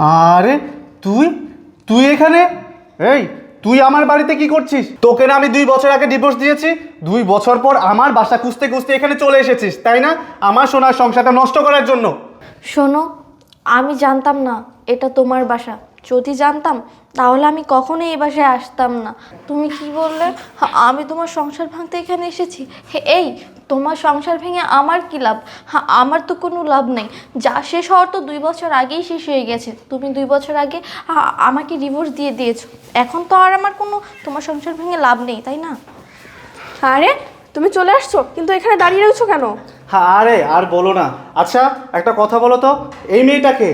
আরে, তুই? তুই এখানে? এই, তুই আমার বাড়িতে কি করছিস? তোকে না আমি দুই বছর আগে ডিভোর্স দিয়েছি, দুই বছর পর আমার বাসা খুঁজতে খুঁজতে এখানে চলে এসেছিস, তাই না? আমার সোনার সংসারটা নষ্ট করার জন্য। শোনো, আমি জানতাম না এটা তোমার বাসা। যদি জানতাম তাহলে আমি কখনোই এই বাসায় আসতাম না। তুমি কি বললে? আমি তোমার সংসার ভাঙতে এখানে এসেছি। হে, এই তোমার সংসার ভেঙে আমার কি লাভ? হ্যাঁ আমার তো কোনো লাভ নেই। যা শেষ হওয়ার তো দুই বছর আগেই শেষ হয়ে গেছে। তুমি দুই বছর আগে আমাকে ডিভোর্স দিয়ে দিয়েছ। এখন তো আর আমার কোনো তোমার সংসার ভেঙে লাভ নেই তাই না? আরে তুমি চলে আসছো কিন্তু এখানে দাঁড়িয়ে রয়েছো কেন? হ্যাঁ আরে আর বলো না। আচ্ছা একটা কথা বলো তো। এই মেয়েটাকে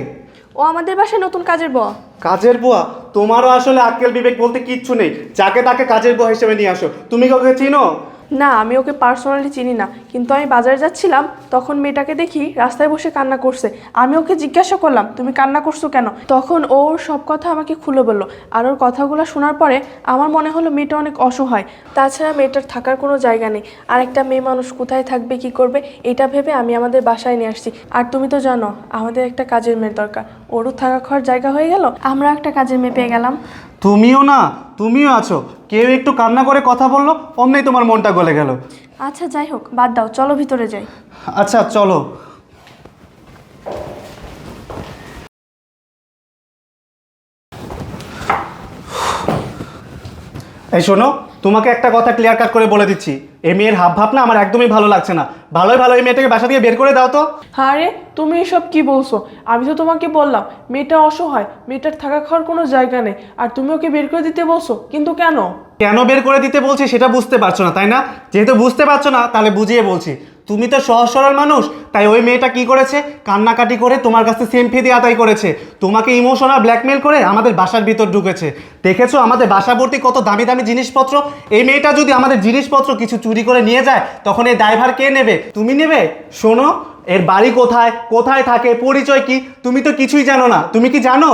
ও আমাদের বাসায় নতুন কাজের বউ। কাজের বুয়া? তোমারও আসলে আক্কেল বিবেক বলতে কিচ্ছু নেই। যাকে তাকে কাজের বুয়া হিসেবে নিয়ে আসো। তুমি কাউকে চিনো? না, আমি ওকে পার্সোনালি চিনি না। কিন্তু আমি বাজারে যাচ্ছিলাম, তখন মেয়েটাকে দেখি রাস্তায় বসে কান্না করছে। আমি ওকে জিজ্ঞাসা করলাম, তুমি কান্না করছ কেন? তখন ওর সব কথা আমাকে খুলে বলল। আর ওর কথাগুলো শোনার পরে আমার মনে হলো মেয়েটা অনেক অসহায়। তাছাড়া মেয়েটার থাকার কোনো জায়গা নেই। আর একটা মেয়ে মানুষ কোথায় থাকবে, কি করবে, এটা ভেবে আমি আমাদের বাসায় নিয়ে আসছি। আর তুমি তো জানো, আমাদের একটা কাজের মেয়ের দরকার। ওরও থাকা খাওয়ার জায়গা হয়ে গেল? আমরা একটা কাজের মেয়ে পেয়ে গেলাম। তুমিও না তুমিও আছো। কেউ একটু কান্না করে কথা বলল অমনি তোমার মনটা গলে গেল। আচ্ছা যাই হোক বাদ দাও চলো ভিতরে যাই। আচ্ছা চলো। এই শোনো তোমাকে একটা কথা ক্লিয়ার কাট করে বলে দিচ্ছি। এই মেয়ের হাব ভাব না আমার একদমই ভালো লাগছে না। ভালোই ভালো এই মেয়েটাকে বাসা দিয়ে বের করে দাও তো। আরে তুমি এসব কি বলছো? আমি তো তোমাকে বললাম মেয়েটা অসহায় মেয়েটার থাকা খাওয়ার কোনো জায়গা নেই আর তুমি ওকে বের করে দিতে বলছো কিন্তু কেন? কেন বের করে দিতে বলছি সেটা বুঝতে পারছ না তাই না? যেহেতু বুঝতে পারছ না তাহলে বুঝিয়ে বলছি। তুমি তো সহজ সরল মানুষ, তাই ওই মেয়েটা কি করেছে? কান্নাকাটি করে তোমার কাছে সেম ফি দিয়ে আদায় করেছে। তোমাকে ইমোশনাল ব্ল্যাকমেল করে আমাদের বাসার ভিতর ঢুকেছে। দেখেছ আমাদের বাসা ভর্তি কত দামি দামি জিনিসপত্র? এই মেয়েটা যদি আমাদের জিনিসপত্র কিছু চুরি করে নিয়ে যায়, তখন এই ড্রাইভার কে নেবে? তুমি নেবে? শোনো, এর বাড়ি কোথায়? কোথায় থাকে? পরিচয় কি? তুমি তো কিছুই জানো না। তুমি কি জানো?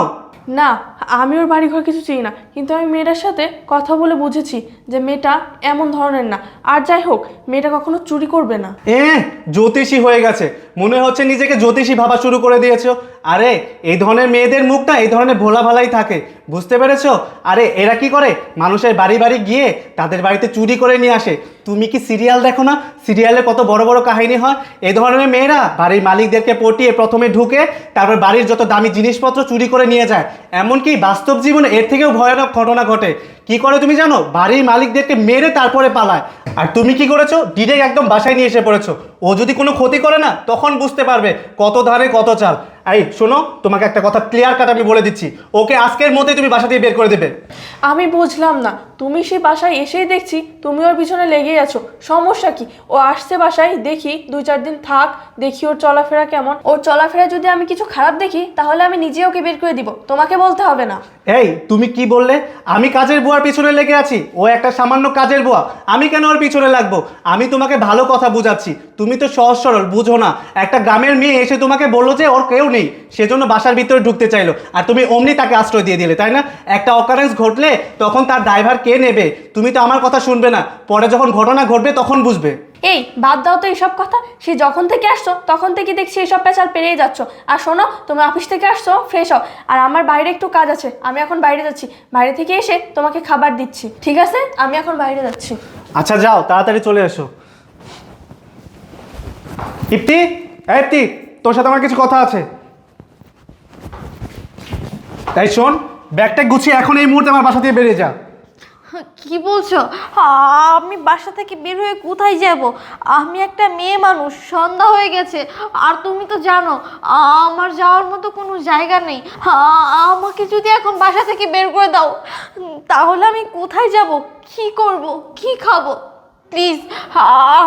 না আমি ওর বাড়ি ঘর কিছু চিনি না, কিন্তু আমি মেয়েটার সাথে কথা বলে বুঝেছি যে মেয়েটা এমন ধরনের না। আর যাই হোক, মেয়েটা কখনো চুরি করবে না। এ জ্যোতিষী হয়ে গেছে। মনে হচ্ছে নিজেকে জ্যোতিষী ভাবা শুরু করে দিয়েছ। আরে, এই ধরনের মেয়েদের মুখটা এই ধরনের ভোলা ভালাই থাকে। বুঝতে পেরেছ? আরে, এরা কি করে? মানুষের বাড়ি বাড়ি গিয়ে তাদের বাড়িতে চুরি করে নিয়ে আসে। তুমি কি সিরিয়াল দেখো না? সিরিয়ালে কত বড় বড় কাহিনী হয়? এই ধরনের মেয়েরা বাড়ির মালিকদেরকে পটিয়ে প্রথমে ঢুকে তারপর বাড়ির যত দামি জিনিসপত্র চুরি করে নিয়ে যায়। এমনকি বাস্তব জীবনে এর থেকেও ভয়ানক ঘটনা ঘটে। কি করে তুমি জানো? বাড়ির মালিকদেরকে মেরে তারপরে পালায়। আর তুমি কি করেছ? ডিরেক্ট একদম বাসায় নিয়ে এসে পড়েছো। ও যদি কোনো ক্ষতি করে না, তখন বুঝতে পারবে কত ধারে কত চাল। এই শোনো তোমাকে একটা কথা ক্লিয়ার কাট আমি বলে দিচ্ছি। ওকে আজকের মধ্যে তুমি বাসা থেকে বের করে দেবে। আমি বুঝলাম না। তুমি সেই বাসায় এসেই দেখছি তুমি ওর পিছনে লেগেই আছো। সমস্যা কি? ও আসছে বাসায় দেখি দুই চার দিন থাক দেখি ওর চলাফেরা কেমন। ওর চলাফেরা যদি আমি কিছু খারাপ দেখি তাহলে আমি নিজে ওকে বের করে দিব। তোমাকে বলতে হবে না। এই তুমি কি বললে? আমি কাজের বুয়ার পিছনে লেগে আছি। ও একটা সামান্য কাজের বুয়া। আমি কেন ওর পিছনে লাগবো? আমি তোমাকে ভালো কথা বুঝাচ্ছি। তুমি তো সহজ সরল বুঝো না। একটা গ্রামের মেয়ে এসে তোমাকে বলল যে ওর কেউ নেই সেজন্য বাসার ভিতরে ঢুকতে চাইলো। আর তুমি অমনি তাকে আশ্রয় দিয়ে দিলে তাই না? একটা অকারেন্স ঘটলে তখন তার ড্রাইভার কে নেবে? তুমি তো আমার কথা শুনবে না। পরে যখন ঘটনা ঘটবে তখন বুঝবে। এই বাদ দাও তো এইসব কথা। সে যখন থেকে আসছো তখন থেকে দেখছি এইসব পেঁচাল পেরিয়ে যাচ্ছ। আর শোনো তুমি অফিস থেকে আসছো ফ্রেশ হও। আর আমার বাইরে একটু কাজ আছে আমি এখন বাইরে যাচ্ছি। বাইরে থেকে এসে তোমাকে খাবার দিচ্ছি ঠিক আছে? আমি এখন বাইরে যাচ্ছি। আচ্ছা যাও তাড়াতাড়ি চলে এসো। ইপ্তি? এই ইপ্তি তোর সাথে আমার কিছু কথা আছে। তাই শোন ব্যাগটা গুছিয়ে এখন এই মুহূর্তে আমার বাসা থেকে বেরিয়ে যা। কি বলছো? আমি বাসা থেকে বের হয়ে কোথায় যাব? আমি একটা মেয়ে মানুষ সন্ধ্যা হয়ে গেছে। আর তুমি তো জানো আমার যাওয়ার মতো কোনো জায়গা নেই। আমাকে যদি এখন বাসা থেকে বের করে দাও তাহলে আমি কোথায় যাব? কি করব? কি খাব? প্লিজ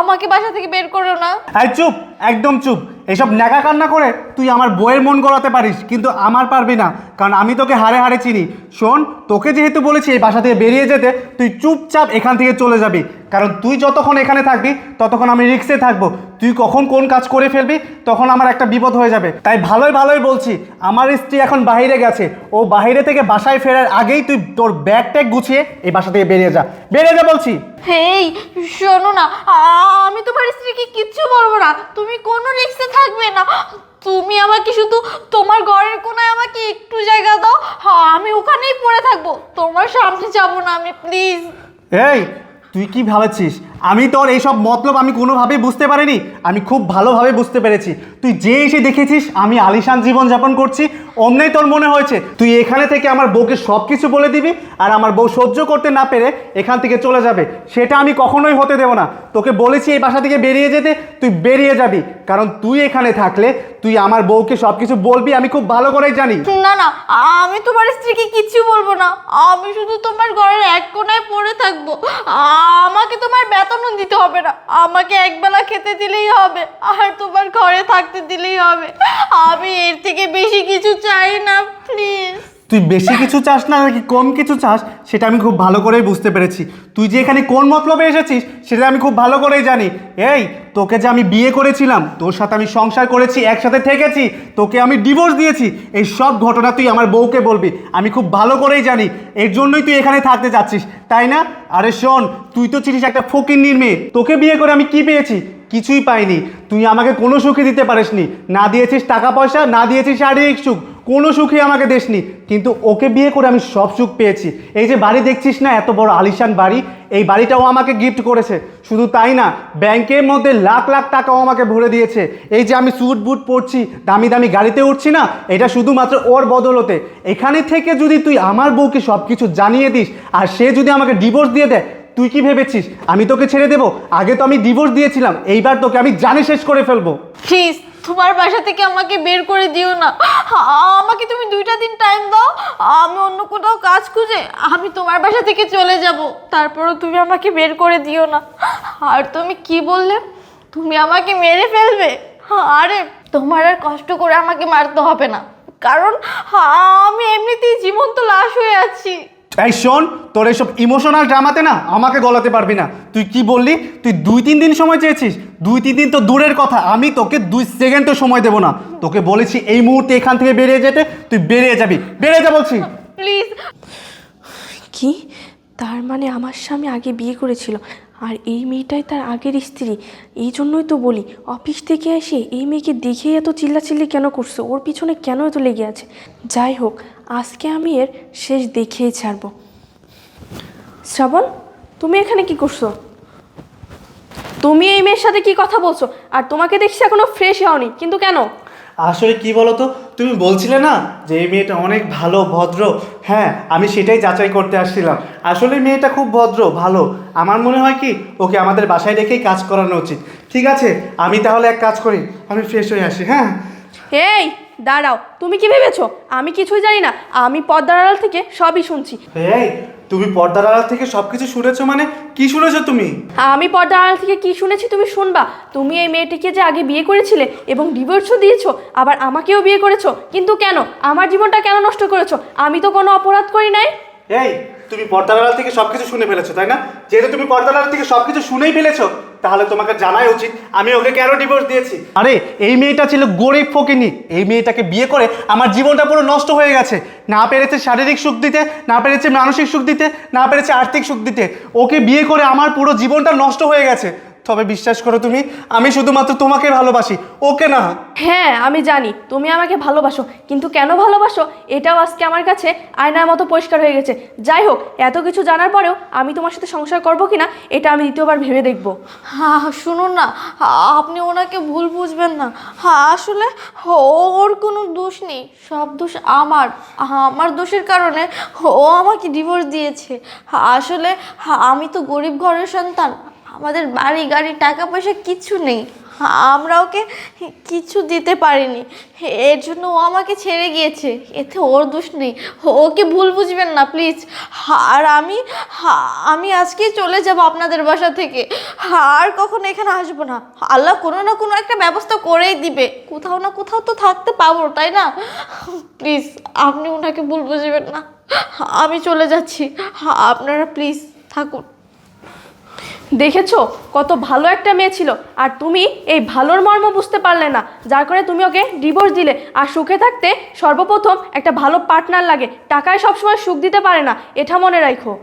আমাকে বাসা থেকে বের করো না। চুপ একদম চুপ। এইসব ন্যাকা কান্না করে তুই আমার বইয়ের মন গড়াতে পারিস, কিন্তু আমার পারবি না, কারণ আমি তোকে হারে হারে চিনি। শোন, তোকে যেহেতু বলেছি এই বাসা থেকে বেরিয়ে যেতে, তুই চুপচাপ এখান থেকে চলে যাবি, কারণ তুই যতক্ষণ এখানে থাকবি, ততক্ষণ আমি রিক্সে থাকব। তুই কখন কোন কাজ করে ফেলবি, তখন আমার একটা বিপদ হয়ে যাবে। তাই ভালোই ভালোই বলছি, আমার স্ত্রী এখন বাইরে গেছে, ও বাহিরে থেকে বাসায় ফেরার আগেই তুই তোর ব্যাগ ট্যাগ গুছিয়ে এই বাসা থেকে বেরিয়ে যা। বেরিয়ে যা বলছি। হেই, শোনো না, আ- আমি তোমার স্ত্রীকে কিচ্ছু বলব না। তুমি কোনো রিক্সে থাকবে না। তুমি আমাকে শুধু তোমার ঘরের কোনায় আমাকে একটু জায়গা দাও। হ্যাঁ আমি ওখানেই পড়ে থাকব। তোমার সামনে যাব না আমি প্লিজ এই, তুই কি ভাবছিস? আমি তোর এইসব মতলব আমি কোনোভাবেই বুঝতে পারিনি, আমি খুব ভালোভাবে বুঝতে পেরেছি। তুই যে এসে দেখেছিস, আমি আলিশান জীবন যাপন করছি অমনেই তোর মনে হয়েছে, তুই এখানে থেকে আমার বউকে সব কিছু বলে দিবি আর আমার বউ সহ্য করতে না পেরে এখান থেকে চলে যাবে। সেটা আমি কখনোই হতে দেবো না। তোকে বলেছি এই বাসা থেকে বেরিয়ে যেতে, তুই বেরিয়ে যাবি। কারণ তুই এখানে থাকলে তুই আমার বউকে সব কিছু বলবি, আমি খুব ভালো করেই জানি। না না, আমি তোমার স্ত্রীকে কিচ্ছু বলব না। আমি শুধু তোমার ঘরের এক কোনায় পড়ে থাকব। আমাকে তোমার বেতনও দিতে হবে না। আমাকে একবেলা খেতে দিলেই হবে, আর তোমার ঘরে থাকতে দিলেই হবে। আমি এর থেকে বেশি কিছু চাই না প্লিজ তুই বেশি কিছু চাস না নাকি কম কিছু চাস সেটা আমি খুব ভালো করেই বুঝতে পেরেছি। তুই যে এখানে কোন মতলবে এসেছিস সেটা আমি খুব ভালো করেই জানি। এই তোকে যে আমি বিয়ে করেছিলাম তোর সাথে আমি সংসার করেছি একসাথে থেকেছি তোকে আমি ডিভোর্স দিয়েছি এই সব ঘটনা তুই আমার বউকে বলবি। আমি খুব ভালো করেই জানি এর জন্যই তুই এখানে থাকতে চাচ্ছিস তাই না? আরে শোন তুই তো চিনিস একটা ফকির মেয়ে তোকে বিয়ে করে আমি কি পেয়েছি? কিছুই পাইনি। তুই আমাকে কোনো সুখে দিতে পারিসনি। না দিয়েছিস টাকা পয়সা না দিয়েছিস শারীরিক সুখ। কোনো সুখে আমাকে দেসনি। কিন্তু ওকে বিয়ে করে আমি সব সুখ পেয়েছি। এই যে বাড়ি দেখছিস না, এত বড় আলিশান বাড়ি, এই বাড়িটাও আমাকে গিফট করেছে। শুধু তাই না, ব্যাংকের মধ্যে লাখ লাখ টাকাও আমাকে ভরে দিয়েছে। এই যে আমি স্যুট বুট পরছি, দামি দামি গাড়িতে উঠছি না, এটা শুধুমাত্র ওর বদলতে। এখানে থেকে যদি তুই আমার বউকে সব কিছু জানিয়ে দিস, আর সে যদি আমাকে ডিভোর্স দিয়ে দেয়, তুই কি ভেবেছিস? আমি তোকে ছেড়ে দেবো? আগে তো আমি ডিভোর্স দিয়েছিলাম, এইবার তোকে আমি জানে শেষ করে ফেলব। প্লিজ তোমার বাসা থেকে আমাকে বের করে দিও না। আমাকে তুমি দুইটা দিন টাইম দাও। আমি অন্য কোথাও কাজ খুঁজে আমি তোমার বাসা থেকে চলে যাব। তারপরও তুমি আমাকে বের করে দিও না। আর তুমি কি বললে? তুমি আমাকে মেরে ফেলবে। আরে, তোমার আর কষ্ট করে আমাকে মারতে হবে না। কারণ, আমি এমনিতেই জীবন্ত লাশ হয়ে আছি। এই শোন, তোর এইসব ইমোশনাল ড্রামাতে না আমাকে গলাতে পারবি না। তুই কি বললি? তুই দুই তিন দিন সময় চেয়েছিস। দুই তিন দিন তো দূরের কথা। আমি তোকে দুই সেকেন্ডও সময় দেবো না। তোকে বলেছি এই মুহূর্তে এখান থেকে বেরিয়ে যেতে, তুই বেরিয়ে যাবি। বেরিয়ে যা বলছি। প্লিজ। কি? তার মানে আমার স্বামী আগে বিয়ে করেছিল, আর এই মেয়েটাই তার আগের স্ত্রী। এই জন্যই তো বলি, অফিস থেকে এসে এই মেয়েকে দেখেই এত চিল্লাচিল্লি কেন করছে? ওর পিছনে কেন এত লেগে আছে? যাই হোক আজকে আমি এর শেষ দেখেই ছাড়বো। শ্রাবণ তুমি এখানে কি করছ? তুমি এই মেয়ের সাথে কি কথা বলছো? আর তোমাকে দেখছি এখনও ফ্রেশ হওনি কিন্তু কেন? আসলে কি বলো তো তুমি বলছিলে না যে এই মেয়েটা অনেক ভালো ভদ্র। হ্যাঁ আমি সেটাই যাচাই করতে আসছিলাম। আসলে মেয়েটা খুব ভদ্র ভালো। আমার মনে হয় কি ওকে আমাদের বাসায় রেখেই কাজ করানো উচিত। ঠিক আছে আমি তাহলে এক কাজ করি আমি ফ্রেশ হয়ে আসি হ্যাঁ? এই দাঁড়াও তুমি কি ভেবেছো? আমি কিছুই জানি না আমি পর্দার আড়াল থেকে সবই শুনছি। এই তুমি পর্দার আড়াল থেকে সব কিছু শুনেছো মানে কি শুনেছো তুমি? আমি পর্দার আড়াল থেকে কি শুনেছি তুমি শুনবা। তুমি এই মেয়েটিকে যে আগে বিয়ে করেছিলে এবং ডিভোর্সও দিয়েছ আবার আমাকেও বিয়ে করেছ কিন্তু কেন? আমার জীবনটা কেন নষ্ট করেছ? আমি তো কোনো অপরাধ করি নাই। এই তুমি পর্দার থেকে সব কিছু শুনে ফেলেছো, তাই না? যেহেতু তুমি পর্দার থেকে সব কিছু শুনেই ফেলেছো, তাহলে তোমাকে জানাই উচিত, আমি ওকে কেন ডিভোর্স দিয়েছি? আরে, এই মেয়েটা ছিল গরিব ফকিনি। এই মেয়েটাকে বিয়ে করে আমার জীবনটা পুরো নষ্ট হয়ে গেছে। না পেরেছে শারীরিক সুখ দিতে, না পেরেছে মানসিক সুখ দিতে, না পেরেছে আর্থিক সুখ দিতে। ওকে বিয়ে করে আমার পুরো জীবনটা নষ্ট হয়ে গেছে। তবে বিশ্বাস করো তুমি আমি শুধুমাত্র তোমাকে ভালোবাসি ওকে না। হ্যাঁ আমি জানি তুমি আমাকে ভালোবাসো কিন্তু কেন ভালোবাসো? এটাও আজকে আমার কাছে আয়নার মতো পরিষ্কার হয়ে গেছে। যাই হোক এত কিছু জানার পরেও আমি তোমার সাথে সংসার করব কিনা এটা আমি দ্বিতীয়বার ভেবে দেখব। হ্যাঁ শুনুন না আপনি ওনাকে ভুল বুঝবেন না। হ্যাঁ আসলে ওর কোনো দোষ নেই সব দোষ আমার। আমার দোষের কারণে ও আমাকে ডিভোর্স দিয়েছে। আসলে আমি তো গরিব ঘরের সন্তান আমাদের বাড়ি গাড়ি টাকা পয়সা কিছু নেই। আমরা ওকে কিছু দিতে পারিনি। এর জন্য ও আমাকে ছেড়ে গিয়েছে। এতে ওর দোষ নেই। ওকে ভুল বুঝবেন না, প্লিজ। আর আমি আমি আজকেই চলে যাব আপনাদের বাসা থেকে। আর কখনো এখানে আসব না। আল্লাহ কোনো না কোনো একটা ব্যবস্থা করেই দিবে। কোথাও না কোথাও তো থাকতে পাবো, তাই না? প্লিজ, আপনি ওনাকে ভুল বুঝবেন না। আমি চলে যাচ্ছি। আপনারা প্লিজ থাকুন। দেখেছ? কত ভালো একটা মেয়ে ছিল। আর তুমি এই ভালোর মর্ম বুঝতে পারলে না। যার করে তুমি ওকে ডিভোর্স দিলে। আর সুখে থাকতে সর্বপ্রথম একটা ভালো পার্টনার লাগে। টাকায় সবসময় সুখ দিতে পারে না। এটা মনে রাখো।